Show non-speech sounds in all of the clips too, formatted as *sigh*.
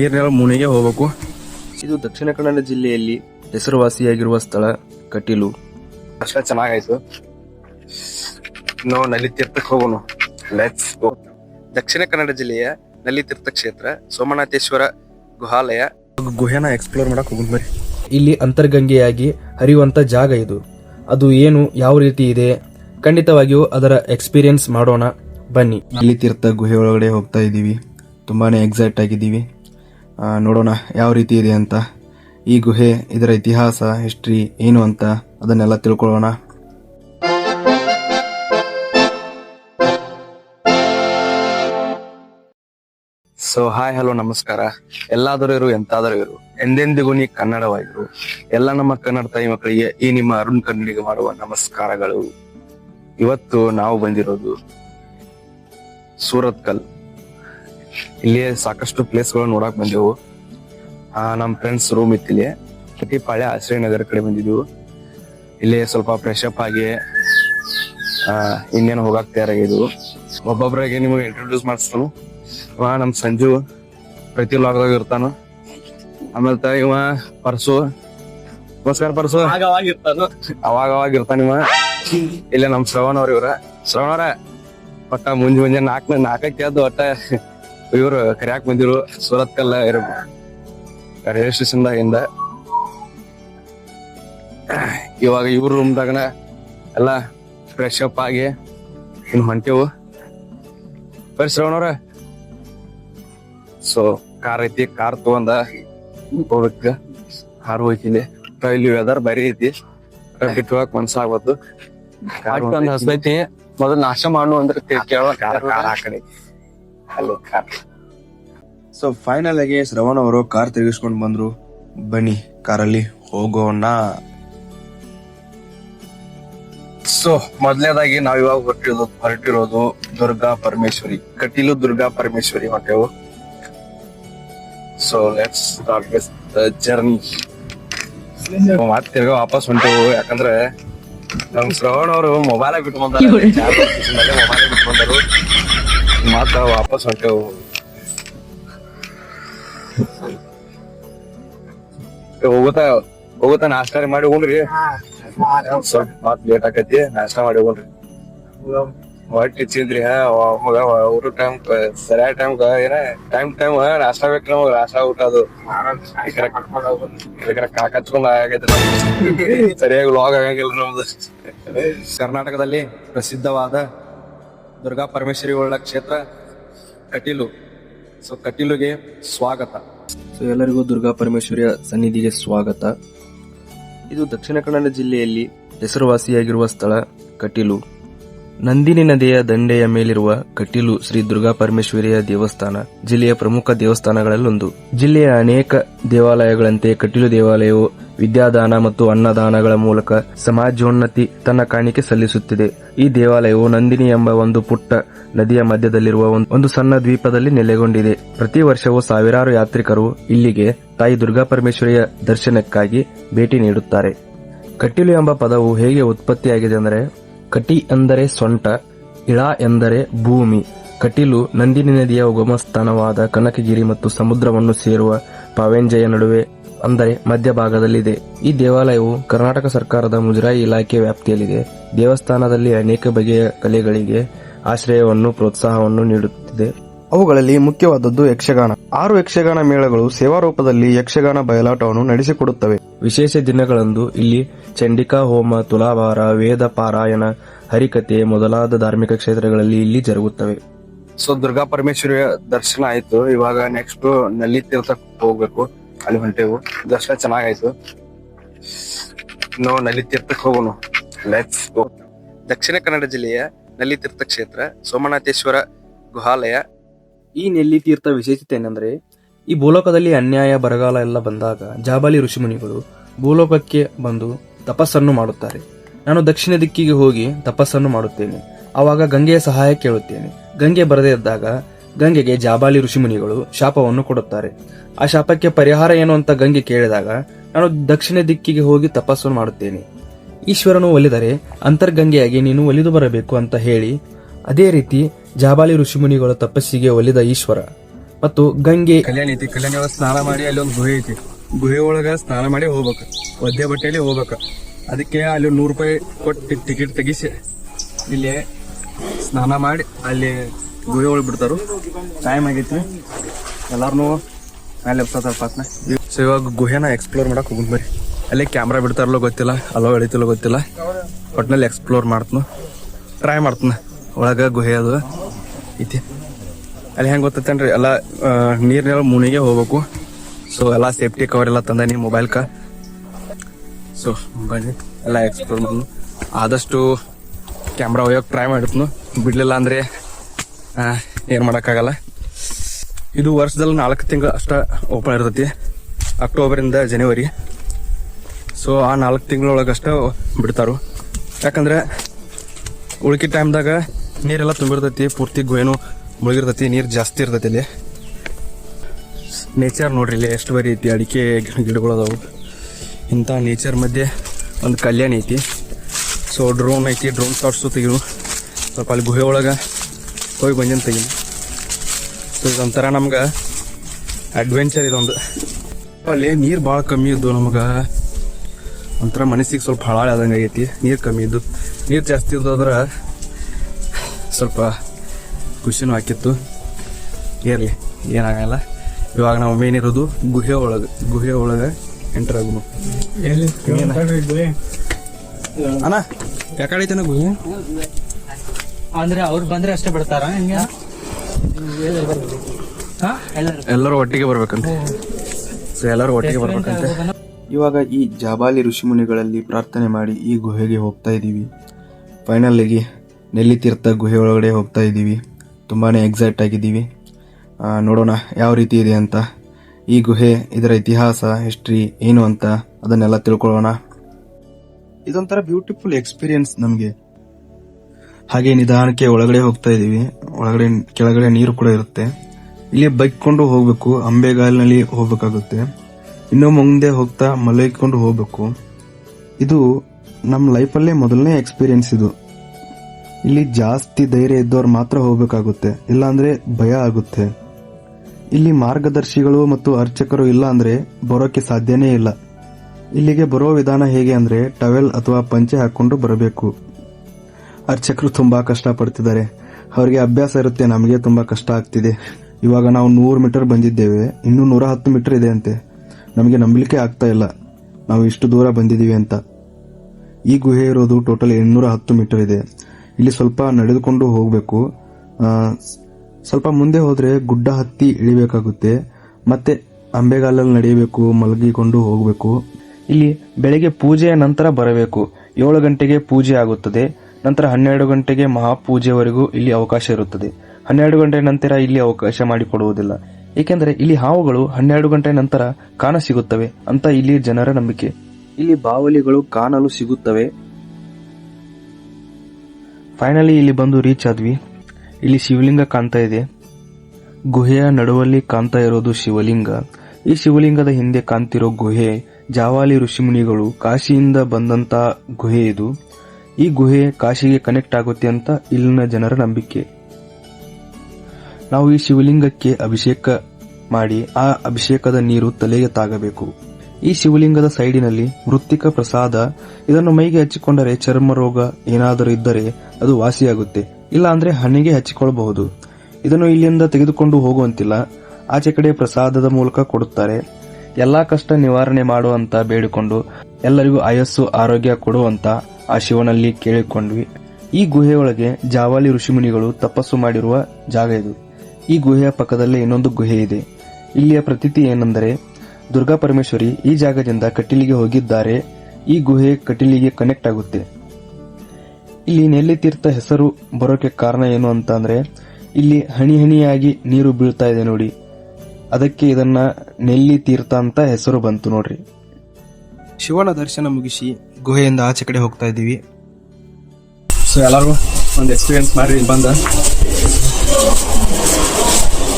ನೀರಿನ ಮುನಿಗೆ ಹೋಗಬೇಕು. ಇದು ದಕ್ಷಿಣ ಕನ್ನಡ ಜಿಲ್ಲೆಯಲ್ಲಿ ಹೆಸರುವಾಸಿಯಾಗಿರುವ ಸ್ಥಳ ಕಟೀಲು. ಅಷ್ಟ ಚೆನ್ನಾಗಾಯ್ತು. ನಾವು ನಲ್ಲಿ ತೀರ್ಥಕ್ಕೆ ಹೋಗೋಣ. ಲೆಟ್ಸ್ ಗೋ ದಕ್ಷಿಣ ಕನ್ನಡ ಜಿಲ್ಲೆಯ ನಲ್ಲಿ ತೀರ್ಥ ಕ್ಷೇತ್ರ ಸೋಮನಾಥೇಶ್ವರ ಗುಹಾಲಯ. ಗುಹೆನ ಎಕ್ಸ್ಪ್ಲೋರ್ ಮಾಡಕ್ ಹೋಗೋಣ ಬರ್ರಿ. ಇಲ್ಲಿ ಅಂತರ್ಗಂಗೆಯಾಗಿ ಹರಿಯುವಂತ ಜಾಗ ಇದು. ಅದು ಏನು ಯಾವ ರೀತಿ ಇದೆ? ಖಂಡಿತವಾಗಿಯೂ ಅದರ ಎಕ್ಸ್ಪೀರಿಯನ್ಸ್ ಮಾಡೋಣ. ಬನ್ನಿ. ನಲ್ಲಿ ತೀರ್ಥ ಗುಹೆ ಒಳಗಡೆ ಹೋಗ್ತಾ ಇದೀವಿ ತುಂಬಾನೇ ಎಕ್ಸೈಟ್ ಆಗಿದ್ದೀವಿ. ನೋಡೋಣ ಯಾವ ರೀತಿ ಇದೆ ಅಂತ. ಈ ಗುಹೆ, ಇದರ ಇತಿಹಾಸ ಹಿಸ್ಟ್ರಿ ಏನು ಅಂತ ಅದನ್ನೆಲ್ಲ ತಿಳ್ಕೊಳ್ಳೋಣ. ಸೊ ಹಾಯ್ ಹಲೋ ನಮಸ್ಕಾರ. ಎಲ್ಲಾದರೂ ಇರು, ಎಂತಾದರೂ ಇರು. ಎಂದೆಂದಿಗೂ ನೀ ಕನ್ನಡವಾಗಿರು. ಎಲ್ಲ ನಮ್ಮ ಕನ್ನಡ ತಾಯಿ ಮಕ್ಕಳಿಗೆ ಈ ನಿಮ್ಮ ಅರುಣ್ ಕನ್ನಡಿಗೆ ಮಾಡುವ ನಮಸ್ಕಾರಗಳು. ಇವತ್ತು ನಾವು ಬಂದಿರೋದು ಸೂರತ್ ಕಲ್ ಇಲ್ಲಿ ಸಾಕಷ್ಟು ಪ್ಲೇಸ್ಗಳು ನೋಡಕ್ ಬಂದೆವು. ನಮ್ಮ ನಮ್ ಫ್ರೆಂಡ್ಸ್ ರೂಮ್ ಇತ್ತು ಇಲ್ಲಿ ಕಟಿಪಾಳ್ಯ ಆಶ್ರಯ ನಗರ ಕಡೆ ಬಂದಿದ್ವು. ಇಲ್ಲಿ ಸ್ವಲ್ಪ ಫ್ರೆಶ್ ಅಪ್ ಆಗಿ ಇನ್ನೇನು ಹೋಗಕ್ ತಯಾರಾಗಿದ್ವು. ಒಬ್ಬೊಬ್ರಾಗೆ ನಿಮಗೆ ಇಂಟ್ರೊಡ್ಯೂಸ್ ಮಾಡಿಸ್ತಾನು. ಇವ ನಮ್ಮ ಸಂಜು ಪ್ರತಿ ಲಾಗ್ದಾಗ ಇರ್ತಾನ. ಆಮೇಲೆ ತ ಇವ ಪರ್ಸು. ನಮಸ್ಕಾರ ಪರ್ಸು. ಅವಾಗ ಅವಾಗ ಇರ್ತಾನ ಇವ. ಇಲ್ಲ ನಮ್ ಶ್ರವಣ್ ಅವ್ರ ಇವ್ರ. ಶ್ರವಣ ಅವ್ರ ಒಟ್ಟ ಮುಂಜಾನೆ ಮುಂಜೆ ನಾಲ್ಕ ನಾಲ್ಕಕ್ಕೆ ಎದ್ದು ಒಟ್ಟ ಇವ್ರು ಕರ್ಯಾಕ್ ಬಂದಿರು ಸೂರತ್ ಕಲ್ಲ ರೈಲ್ವೆ ಸ್ಟೇಷನ್ ದಾಗಿಂದ. ಇವಾಗ ಇವ್ರ ರೂಮ್ದಾಗನ ಎಲ್ಲ ಫ್ರೆಶ್ ಅಪ್ ಆಗಿ ಇನ್ ಹೊಂಟೇವು. ಬರ್ರಿ ಶ್ರವಣವ್ರ ಸೊ ಕಾರ್ ಐತಿ ಕಾರ್ ತಗೊಂಡ ಹೋಗ್ಬೇಕ. ಕಾರ್ ಹೋಗ್ತೀನಿ ಇಲ್ಲಿ ವೆದರ್ ಬರೀ ಐತಿ. ಬಿಟ್ಟು ಹೋಗಕ್ ಕಾರ್ ಒಂದ್ ಹಸ್ದೈತಿ ಮೊದಲ್ ನಾಶ ಮಾಡು ಅಂದ್ರೆ ಕೇಳೋ ಕಾರ್ ಕಾರ್ ಅಲ್ಲಿ ಕಾರ್ ಸೊ ಫೈನಲ್ ಆಗಿ ಶ್ರವಣ್ ಅವರು ಕಾರ್ ತಿರುಗಿಸ್ಕೊಂಡ್ ಬಂದ್ರು. ಬನ್ನಿ ಕಾರಲ್ಲಿ ಹೋಗೋಣ. ಸೊ ಮೊದಲನೇದಾಗಿ ನಾವ್ ಇವಾಗ ಹೊರಟಿರೋದು ಹೊರಟಿರೋದು Durga Parameshwari. Kateel Durga Parameshwari ಹೊಟ್ಟೆವು so let's start with the journey ಮತ್ತೆ ತಿರ್ಗಾ ವಾಪಸ್ ಹೊಂಟೆವು. ಯಾಕಂದ್ರೆ ನಮ್ ಶ್ರವಣ್ ಅವರು ಮೊಬೈಲ್ ಬಿಟ್ಟು ಬಂದಾರ. ಮೊಬೈಲ್ ಬಿಟ್ಟು ಬಂದರು. ಮಾತ ವಾಪಸ್ ಹೊಂಟೆವು ಹೋಗುತ್ತಾ? ಹೋಗುತ್ತಾ? ನಾಷ್ಟ ಮಾಡಿ ಹೋಗ್ರಿ. ಸ್ವಲ್ಪ ಮತ್ ಲೇಟ್ ಆಕತಿ. ನಾಷ್ಟ ಮಾಡಿ ಹೋಗ್ರಿ. ಹೊಟ್ಟಿ ಚಿಂದ್ರಿ ಮಗ ಊಟ ಟೈಮ್ ಸರಿಯಾದ ಟೈಮ್ ಏನ ಟೈಮ್ ಟೈಮ್ ನಾಷ್ಟ ಬೇಕು ನಮಗ ನಾಷ್ಟ ಊಟ ಅದು. ಕಾಕ್ ಹಚ್ಕೊಂಡ್ ಆಗೈತಿ. *laughs* ಸರಿಯಾಗಿ ಲಾಗ್ ಆಗಂಗಿಲ್ಲ ನಮ್ದು. ಕರ್ನಾಟಕದಲ್ಲಿ ಪ್ರಸಿದ್ಧವಾದ ದುರ್ಗಾ ಪರಮೇಶ್ವರಿ ಉಳ್ಳ ಕ್ಷೇತ್ರ ಕಟೀಲು. ಸೊ ಕಟೀಲುಗೆ ಸ್ವಾಗತ. ಸೊ ಎಲ್ಲರಿಗೂ ದುರ್ಗಾ ಪರಮೇಶ್ವರಿಯ ಸನ್ನಿಧಿಗೆ ಸ್ವಾಗತ. ಇದು ದಕ್ಷಿಣ ಕನ್ನಡ ಜಿಲ್ಲೆಯಲ್ಲಿ ಹೆಸರುವಾಸಿಯಾಗಿರುವ ಸ್ಥಳ ಕಟೀಲು. ನಂದಿನಿ ನದಿಯ ದಂಡೆಯ ಮೇಲಿರುವ ಕಟೀಲು ಶ್ರೀ ದುರ್ಗಾ ಪರಮೇಶ್ವರಿಯ ದೇವಸ್ಥಾನ, ಜಿಲ್ಲೆಯ ಪ್ರಮುಖ ದೇವಸ್ಥಾನಗಳಲ್ಲೊಂದು. ಜಿಲ್ಲೆಯ ಅನೇಕ ದೇವಾಲಯಗಳಂತೆ ಕಟೀಲು ದೇವಾಲಯವು ವಿದ್ಯಾದಾನ ಮತ್ತು ಅನ್ನದಾನಗಳ ಮೂಲಕ ಸಮಾಜೋನ್ನತಿ ತನ್ನ ಕಾಣಿಕೆ ಸಲ್ಲಿಸುತ್ತಿದೆ. ಈ ದೇವಾಲಯವು ನಂದಿನಿ ಎಂಬ ಒಂದು ಪುಟ್ಟ ನದಿಯ ಮಧ್ಯದಲ್ಲಿರುವ ಒಂದ್- ಸಣ್ಣ ದ್ವೀಪದಲ್ಲಿ ನೆಲೆಗೊಂಡಿದೆ. ಪ್ರತಿ ವರ್ಷವೂ ಸಾವಿರಾರು ಯಾತ್ರಿಕರು ಇಲ್ಲಿಗೆ ತಾಯಿ ದುರ್ಗಾ ಪರಮೇಶ್ವರಿಯ ದರ್ಶನಕ್ಕಾಗಿ ಭೇಟಿ ನೀಡುತ್ತಾರೆ. ಕಟೀಲು ಎಂಬ ಪದವು ಹೇಗೆ ಉತ್ಪತ್ತಿಯಾಗಿದೆ ಅಂದರೆ, ಕಟಿ ಎಂದರೆ ಸೊಂಟ, ಇಳ ಎಂದರೆ ಭೂಮಿ. ಕಟೀಲು ನಂದಿನಿ ನದಿಯ ಉಗಮ ಸ್ಥಾನವಾದ ಕನಕಗಿರಿ ಮತ್ತು ಸಮುದ್ರವನ್ನು ಸೇರುವ ಪಾವೆಂಜಯ ನಡುವೆ ಅಂದರೆ ಮಧ್ಯಭಾಗದಲ್ಲಿದೆ ಈ ದೇವಾಲಯವು ಕರ್ನಾಟಕ ಸರ್ಕಾರದ ಮುಜರಾಯಿ ಇಲಾಖೆ ವ್ಯಾಪ್ತಿಯಲ್ಲಿದೆ. ದೇವಸ್ಥಾನದಲ್ಲಿ ಅನೇಕ ಬಗೆಯ ಕಲೆಗಳಿಗೆ ಆಶ್ರಯವನ್ನು ಪ್ರೋತ್ಸಾಹವನ್ನು ನೀಡುತ್ತಿದೆ. ಅವುಗಳಲ್ಲಿ ಮುಖ್ಯವಾದದ್ದು ಯಕ್ಷಗಾನ. ಆರು ಯಕ್ಷಗಾನ ಮೇಳಗಳು ಸೇವಾ ರೂಪದಲ್ಲಿ ಯಕ್ಷಗಾನ ಬಯಲಾಟವನ್ನು ನಡೆಸಿಕೊಡುತ್ತವೆ. ವಿಶೇಷ ದಿನಗಳಂದು ಇಲ್ಲಿ ಚಂಡಿಕಾ ಹೋಮ ತುಲಾಭಾರ ವೇದ ಪಾರಾಯಣ ಹರಿಕತೆ ಮೊದಲಾದ ಧಾರ್ಮಿಕ ಕ್ಷೇತ್ರಗಳಲ್ಲಿ ಇಲ್ಲಿ ಜರುಗುತ್ತವೆ. ಸೊ ದುರ್ಗಾ ಪರಮೇಶ್ವರಿಯ ದರ್ಶನ ಆಯ್ತು. ಇವಾಗ ನೆಕ್ಸ್ಟ್ನಲ್ಲಿ ತೀರ್ಥಕ್ಕೆ ಹೋಗ್ಬೇಕು. ಅಲ್ಲಿ ಹೊಂಟೇವು. ದರ್ಶನ ಚೆನ್ನಾಗಾಯ್ತು. ನಾವು ನಲ್ಲಿ ತೀರ್ಥಕ್ಕೆ ಹೋಗೋಣ ಲೆಟ್ಸ್ ಗೋ ದಕ್ಷಿಣ ಕನ್ನಡ ಜಿಲ್ಲೆಯ ನಲ್ಲಿ ತೀರ್ಥ ಕ್ಷೇತ್ರ ಸೋಮನಾಥೇಶ್ವರ ಗುಹಾಲಯ. ಈ ನೆಲ್ಲಿ ತೀರ್ಥ ವಿಶೇಷತೆ ಏನಂದ್ರೆ ಈ ಭೂಲೋಕದಲ್ಲಿ ಅನ್ಯಾಯ, ಬರಗಾಲ ಎಲ್ಲ ಬಂದಾಗ ಜಾಬಾಲಿ ಋಷಿಮುನಿಗಳು ಭೂಲೋಕಕ್ಕೆ ಬಂದು ತಪಸ್ಸನ್ನು ಮಾಡುತ್ತಾರೆ. ನಾನು ದಕ್ಷಿಣ ದಿಕ್ಕಿಗೆ ಹೋಗಿ ತಪಸ್ಸನ್ನು ಮಾಡುತ್ತೇನೆ. ಆವಾಗ ಗಂಗೆಯ ಸಹಾಯ ಕೇಳುತ್ತೇನೆ. ಗಂಗೆ ಬರದೇ ಇದ್ದಾಗ ಗಂಗೆಗೆ ಜಾಬಾಲಿ ಋಷಿಮುನಿಗಳು ಶಾಪವನ್ನು ಕೊಡುತ್ತಾರೆ. ಆ ಶಾಪಕ್ಕೆ ಪರಿಹಾರ ಏನು ಅಂತ ಗಂಗೆ ಕೇಳಿದಾಗ, ನಾನು ದಕ್ಷಿಣ ದಿಕ್ಕಿಗೆ ಹೋಗಿ ತಪಸ್ಸನ್ನು ಮಾಡುತ್ತೇನೆ. ಈಶ್ವರನು ಒಲಿದರೆ ಅಂತರ್ಗಂಗೆಯಾಗಿ ನೀನು ಒಲಿದು ಬರಬೇಕು ಅಂತ ಹೇಳಿ, ಅದೇ ರೀತಿ ಜಾಬಾಲಿ ಋಷಿಮುನಿಗಳ ತಪಸ್ಸಿಗೆ ಒಲಿದ ಈಶ್ವರ. ಮತ್ತು ಗಂಗೆ ಕಲ್ಯಾಣ ಐತಿ, ಕಲ್ಯಾಣ ಸ್ನಾನ ಮಾಡಿ ಅಲ್ಲಿ ಒಂದು ಗುಹೆ ಐತಿ. ಗುಹೆ ಒಳಗ ಸ್ನಾನ ಮಾಡಿ ಹೋಗ್ಬೇಕು. ಒದ್ದೆ ಬಟ್ಟೆಯಲ್ಲಿ ಹೋಗ್ಬೇಕು. ಅದಕ್ಕೆ ಅಲ್ಲಿ ನೂರು ರೂಪಾಯಿ ಕೊಟ್ಟು ಟಿಕೆಟ್ ತೆಗಿಸಿ, ಇಲ್ಲಿ ಸ್ನಾನ ಮಾಡಿ ಅಲ್ಲಿ ಗುಹೆ ಒಳಗೆ ಬಿಡ್ತಾರು. ಟೈಮ್ ಆಗೈತಿ. ಎಲ್ಲಾರನು ಮೇಲೆ ಪಾತ್ನ. ಸೊ ಇವಾಗ ಗುಹೆನ ಎಕ್ಸ್ಪ್ಲೋರ್ ಮಾಡಕ್ ಹೋಗುನ್ ಬರ್ರಿ. ಅಲ್ಲಿ ಕ್ಯಾಮ್ರಾ ಬಿಡ್ತಾರಲ್ಲೋ ಗೊತ್ತಿಲ್ಲ, ಅಲ್ಲೋ ಎಳಿತಿಲ್ಲೋ ಗೊತ್ತಿಲ್ಲ. ಒಟ್ನಲ್ಲಿ ಎಕ್ಸ್ಪ್ಲೋರ್ ಮಾಡ್ತನು. ಟ್ರೈ ಮಾಡ್ತನ. ಒಳಗ ಗುಹೆ ಅದು ಐತಿ. ಅಲ್ಲಿ ಹೆಂಗೆ ಗೊತ್ತೈತೇನ್ರಿ? ಎಲ್ಲ ನೀರ್ನೆಲ್ಲ ಮುನಿಗೆ ಹೋಗ್ಬೇಕು. ಸೊ ಎಲ್ಲ ಸೇಫ್ಟಿ ಕವರ್ ಎಲ್ಲ ತಂದ ಮೊಬೈಲ್ ಮೊಬೈಲ್ಕ ಸೊ ಬನ್ನಿ. ಎಲ್ಲ ಎಕ್ಸ್ಪ್ಲೋರ್ ಮಾಡ್ನು ಆದಷ್ಟು ಕ್ಯಾಮ್ರಾ ಒಯ್ಯೋಕೆ ಟ್ರೈ ಮಾಡಿದ್ನು ಬಿಡ್ಲಿಲ್ಲ ಅಂದ್ರೆ ಏನು ಮಾಡೋಕ್ಕಾಗಲ್ಲ. ಇದು ವರ್ಷದಲ್ಲಿ ನಾಲ್ಕು ತಿಂಗಳು ಅಷ್ಟ ಓಪನ್ ಇರ್ತೈತಿ ಅಕ್ಟೋಬರಿಂದ ಜನವರಿ ಸೊ ಆ ನಾಲ್ಕು ತಿಂಗಳೊಳಗಷ್ಟ ಬಿಡ್ತಾರು. ಯಾಕಂದ್ರೆ, ಉಳ್ಕಿ ಟೈಮ್ದಾಗ ನೀರೆಲ್ಲ ತುಂಬಿರ್ತೈತಿ, ಪೂರ್ತಿ ಗುಹೆನು ಮುಳುಗಿರ್ತೈತಿ, ನೀರು ಜಾಸ್ತಿ ಇರ್ತೈತಿ ಇಲ್ಲಿ ನೇಚರ್ ನೋಡ್ರಿ ಇಲ್ಲಿ ಎಷ್ಟು ಬರಿ ಐತಿ, ಅಡಿಕೆ ಗಿಡಗಳದಾವು ಇಂಥ ನೇಚರ್ ಮಧ್ಯೆ ಒಂದು ಕಲ್ಯಾಣ ಐತಿ. ಸೊ ಡ್ರೋನ್ ಐತಿ ಡ್ರೋನ್ ಶಾಟ್ಸು ತೆಗಿವು ಸ್ವಲ್ಪ ಅಲ್ಲಿ ಗುಹೆ ಒಳಗೆ ಹೋಗಿ ಬಂದಿನ ತೆಗಿ ಸೊ ಇದೊಂಥರ ನಮ್ಗೆ ಅಡ್ವೆಂಚರ್ ಇದೊಂದು. ಅಲ್ಲಿ ನೀರು ಭಾಳ ಕಮ್ಮಿ ಇದ್ದು ನಮ್ಗೆ. ಒಂಥರ ಮನಸ್ಸಿಗೆ ಸ್ವಲ್ಪ ಹಾಳಾದಂಗೆ ಆಗೈತಿ. ನೀರು ಕಮ್ಮಿ ಇದ್ದು. ನೀರು ಜಾಸ್ತಿ ಇದ್ದೋದ್ರೆ ಸ್ವಲ್ಪ ಖುಷಿನೂ ಹಾಕಿತ್ತು ಇರಲಿ ಏನಾಗಲ್ಲ ಇವಾಗ ನಾವು ಮೇನ್ ಇರೋದು ಗುಹೆ ಒಳಗೆ ಗುಹೆ ಒಳಗೆ ಎಂಟರ್ ಆಗು ಅಣ್ಣ ಯಾಕಡೆ ಐತೆ ಗುಹೆ? ಅಂದ್ರೆ ಅವ್ರು ಬಂದ್ರೆ ಅಷ್ಟೇ ಬಿಡ್ತಾರ? ಹಿಂಗೆ? ಹಾ? ಎಲ್ಲರೂ. ಎಲ್ಲರೂ ಒಟ್ಟಿಗೆ ಬರ್ಬೇಕಂತ. ಸೊ ಎಲ್ಲರೂ ಒಟ್ಟಿಗೆ ಬರ್ಬೇಕಂತ. ಇವಾಗ ಈ ಜಾಬಾಲಿ ಋಷಿಮುನಿಗಳಲ್ಲಿ ಪ್ರಾರ್ಥನೆ ಮಾಡಿ ಈ ಗುಹೆಗೆ ಹೋಗ್ತಾ ಇದ್ದೀವಿ. ಫೈನಲ್ಲಿಗೆ ನೆಲ್ಲಿತೀರ್ಥ ಗುಹೆ ಒಳಗಡೆ ಹೋಗ್ತಾ ಇದ್ದೀವಿ. ತುಂಬಾ ಎಕ್ಸೈಟ್ ಆಗಿದ್ದೀವಿ. ಆ, ನೋಡೋಣ ಯಾವ ರೀತಿ ಇದೆ ಅಂತ. ಈ ಗುಹೆ ಇದರ ಇತಿಹಾಸ ಹಿಸ್ಟ್ರಿ ಏನು ಅಂತ ಅದನ್ನೆಲ್ಲ ತಿಳ್ಕೊಳ್ಳೋಣ. ಇದೊಂಥರ ಬ್ಯೂಟಿಫುಲ್ ಎಕ್ಸ್ಪೀರಿಯನ್ಸ್ ನಮಗೆ. ಹಾಗೆ ನಿಧಾನಕ್ಕೆ ಒಳಗಡೆ ಹೋಗ್ತಾ ಇದೀವಿ ಒಳಗಡೆ, ಕೆಳಗಡೆ ನೀರು ಕೂಡ ಇರುತ್ತೆ. ಇಲ್ಲಿ ಬೈಕ್ಕೊಂಡು ಹೋಗ್ಬೇಕು ಅಂಬೆಗಾಲಿನಲ್ಲಿ ಹೋಗ್ಬೇಕಾಗುತ್ತೆ. ಇನ್ನು ಮುಂದೆ ಹೋಗ್ತಾ ಮಲಗಿಕೊಂಡು ಹೋಗ್ಬೇಕು. ಇದು ನಮ್ಮ ಲೈಫಲ್ಲೇ ಮೊದಲನೇ ಎಕ್ಸ್ಪೀರಿಯನ್ಸ್ ಇದು. ಇಲ್ಲಿ ಜಾಸ್ತಿ ಧೈರ್ಯ ಇದ್ದವ್ರು ಮಾತ್ರ ಹೋಗ್ಬೇಕಾಗುತ್ತೆ. ಇಲ್ಲಾಂದ್ರೆ ಭಯ ಆಗುತ್ತೆ. ಇಲ್ಲಿ ಮಾರ್ಗದರ್ಶಿಗಳು ಮತ್ತು ಅರ್ಚಕರು ಇಲ್ಲ ಅಂದ್ರೆ ಬರೋಕೆ ಸಾಧ್ಯನೇ ಇಲ್ಲ. ಇಲ್ಲಿಗೆ ಬರೋ ವಿಧಾನ ಹೇಗೆ ಅಂದ್ರೆ ಟವೆಲ್ ಅಥವಾ ಪಂಚೆ ಹಾಕೊಂಡು ಬರಬೇಕು. ಅರ್ಚಕರು ತುಂಬಾ ಕಷ್ಟ ಪಡ್ತಿದ್ದಾರೆ ಅವರಿಗೆ ಅಭ್ಯಾಸ ಇರುತ್ತೆ, ನಮಗೆ ತುಂಬಾ ಕಷ್ಟ ಆಗ್ತಿದೆ. ಇವಾಗ ನಾವು ನೂರು ಮೀಟರ್ ಬಂದಿದ್ದೇವೆ, ಇನ್ನೂ ನೂರ ಹತ್ತು ಮೀಟರ್ ಇದೆ ಅಂತೆ. ನಮಗೆ ನಂಬಲಿಕ್ಕೆ ಆಗ್ತಾ ಇಲ್ಲ. ನಾವು ಇಷ್ಟು ದೂರ ಬಂದಿದ್ದೀವಿ ಅಂತ. ಈ ಗುಹೆ ಇರೋದು ಟೋಟಲ್ ಎಂಟುನೂರ ಹತ್ತು ಮೀಟರ್ ಇದೆ. ಇಲ್ಲಿ ಸ್ವಲ್ಪ ನಡೆದುಕೊಂಡು ಹೋಗಬೇಕು. ಸ್ವಲ್ಪ ಮುಂದೆ ಹೋದರೆ ಗುಡ್ಡ ಹತ್ತಿ ಇಳಿಬೇಕಾಗುತ್ತೆ. ಮತ್ತೆ ಅಂಬೆಗಾಲಲ್ಲಿ ನಡೆಯಬೇಕು, ಮಲಗಿಕೊಂಡು ಹೋಗಬೇಕು. ಇಲ್ಲಿ ಬೆಳಗ್ಗೆ ಪೂಜೆಯ ನಂತರ ಬರಬೇಕು. ಏಳು ಗಂಟೆಗೆ ಪೂಜೆ ಆಗುತ್ತದೆ. ನಂತರ ಹನ್ನೆರಡು ಗಂಟೆಗೆ ಮಹಾಪೂಜೆವರೆಗೂ ಇಲ್ಲಿ ಅವಕಾಶ ಇರುತ್ತದೆ. ಹನ್ನೆರಡು ಗಂಟೆ ನಂತರ ಇಲ್ಲಿ ಅವಕಾಶ ಮಾಡಿಕೊಡುವುದಿಲ್ಲ. ಏಕೆಂದರೆ ಇಲ್ಲಿ ಹಾವುಗಳು ಹನ್ನೆರಡು ಗಂಟೆ ನಂತರ ಕಾಣ ಸಿಗುತ್ತವೆ ಅಂತ ಇಲ್ಲಿ ಜನರ ನಂಬಿಕೆ. ಇಲ್ಲಿ ಬಾವಲಿಗಳು ಕಾಣಲು ಸಿಗುತ್ತವೆ. ಫೈನಲಿ ಇಲ್ಲಿ ಬಂದು ರೀಚ್ ಆದ್ವಿ. ಇಲ್ಲಿ ಶಿವಲಿಂಗ ಕಾಣ್ತಾ ಇದೆ. ಗುಹೆಯ ನಡುವಲ್ಲಿ ಕಾಣ್ತಾ ಇರೋದು ಶಿವಲಿಂಗ. ಈ ಶಿವಲಿಂಗದ ಹಿಂದೆ ಕಾಣ್ತಿರೋ ಗುಹೆ ಜಾವಾಲಿ ಋಷಿಮುನಿಗಳು ಕಾಶಿಯಿಂದ ಬಂದಂತ ಗುಹೆ ಇದು. ಈ ಗುಹೆ ಕಾಶಿಗೆ ಕನೆಕ್ಟ್ ಆಗುತ್ತೆ ಅಂತ ಇಲ್ಲಿನ ಜನರ ನಂಬಿಕೆ. ನಾವು ಈ ಶಿವಲಿಂಗಕ್ಕೆ ಅಭಿಷೇಕ ಮಾಡಿ ಆ ಅಭಿಷೇಕದ ನೀರು ತಲೆಗೆ ತಾಗಬೇಕು. ಈ ಶಿವಲಿಂಗದ ಸೈಡಿನಲ್ಲಿ ಮೃತ್ತಿಕ ಪ್ರಸಾದ, ಇದನ್ನು ಮೈಗೆ ಹಚ್ಚಿಕೊಂಡರೆ ಚರ್ಮ ರೋಗ ಏನಾದರೂ ಇದ್ದರೆ ಅದು ವಾಸಿಯಾಗುತ್ತೆ. ಇಲ್ಲ ಅಂದ್ರೆ ಹಣ್ಣಿಗೆ ಹಚ್ಚಿಕೊಳ್ಳಬಹುದು ಇದನ್ನು ಇಲ್ಲಿಂದ ತೆಗೆದುಕೊಂಡು ಹೋಗುವಂತಿಲ್ಲ. ಆಚೆ ಕಡೆ ಪ್ರಸಾದದ ಮೂಲಕ ಕೊಡುತ್ತಾರೆ. ಎಲ್ಲಾ ಕಷ್ಟ ನಿವಾರಣೆ ಮಾಡುವಂತ ಬೇಡಿಕೊಂಡು ಎಲ್ಲರಿಗೂ ಆಯಸ್ಸು, ಆರೋಗ್ಯ ಕೊಡುವಂತ ಆ ಶಿವನಲ್ಲಿ ಕೇಳಿಕೊಂಡ್ವಿ. ಈ ಗುಹೆಯೊಳಗೆ ಜಾವಾಲಿ ಋಷಿಮುನಿಗಳು ತಪಸ್ಸು ಮಾಡಿರುವ ಜಾಗ ಇದು. ಈ ಗುಹೆಯ ಪಕ್ಕದಲ್ಲೇ ಇನ್ನೊಂದು ಗುಹೆ ಇದೆ. ಇಲ್ಲಿಯ ಪ್ರತೀತಿ ಏನೆಂದರೆ, ದುರ್ಗಾ ಪರಮೇಶ್ವರಿ ಈ ಜಾಗದಿಂದ ಕಟೀಲಿಗೆ ಹೋಗಿದ್ದಾರೆ. ಈ ಗುಹೆ ಕಟೀಲಿಗೆ ಕನೆಕ್ಟ್ ಆಗುತ್ತೆ. ಇಲ್ಲಿ ನೆಲ್ಲಿ ತೀರ್ಥ ಹೆಸರು ಬರೋಕೆ ಕಾರಣ ಏನು ಅಂತ ಇಲ್ಲಿ ಹನಿ ಹನಿಯಾಗಿ ನೀರು ಬೀಳ್ತಾ ಇದೆ ನೋಡಿ. ಅದಕ್ಕೆ ಇದನ್ನ ನೆಲ್ಲಿ ತೀರ್ಥ ಅಂತ ಹೆಸರು ಬಂತು ನೋಡ್ರಿ. ಶಿವನ ದರ್ಶನ ಮುಗಿಸಿ ಗುಹೆಯಿಂದ ಆಚೆ ಕಡೆ ಹೋಗ್ತಾ ಇದ್ದೀವಿ. ಸೊ ಎಲ್ಲರಿಗೂ ಒಂದು ಎಕ್ಸ್ಪೀರಿಯನ್ಸ್ ಮಾಡಿ ಇಲ್ಲಿ ಬಂದ.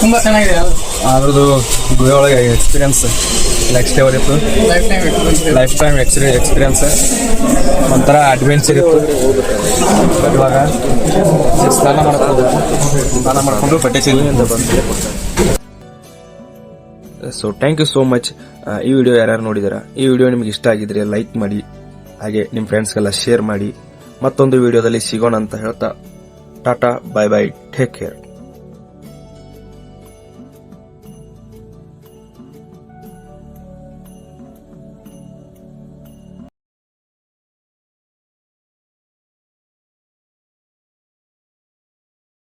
ತುಂಬ ಚೆನ್ನಾಗಿದೆ ಅದ್ರದ್ದು ಗುಹೆ ಒಳಗೆ ಎಕ್ಸ್ಪೀರಿಯನ್ಸ್ ನೆಕ್ಸ್ಟ್ ಲೆವೆಲ್ ಇತ್ತು life time life time experience ಒಂಥರ ಅಡ್ವೆಂಚರ್ ಇತ್ತು. ಬಟ್ ಇವಾಗ ಸ್ನಾನ ಮಾಡ್ಕೊಂಡು ಸ್ನಾನ ಮಾಡಿಕೊಂಡು ಬಟ್ಟೆ ಚೇಂಜ್ ಅಂತ ಬಂದು so thank you so much ಈ ವಿಡಿಯೋ ಯಾರ್ಯಾರು ನೋಡಿದಾರ ಈ ವಿಡಿಯೋ ನಿಮ್ಗೆ ಇಷ್ಟ ಆಗಿದ್ರೆ ಲೈಕ್ ಮಾಡಿ. ಹಾಗೆ ನಿಮ್ಮ ಫ್ರೆಂಡ್ಸ್ಗೆಲ್ಲ ಶೇರ್ ಮಾಡಿ ಮತ್ತೊಂದು ವಿಡಿಯೋದಲ್ಲಿ ಸಿಗೋಣ ಅಂತ ಹೇಳ್ತಾ, tata bye bye take care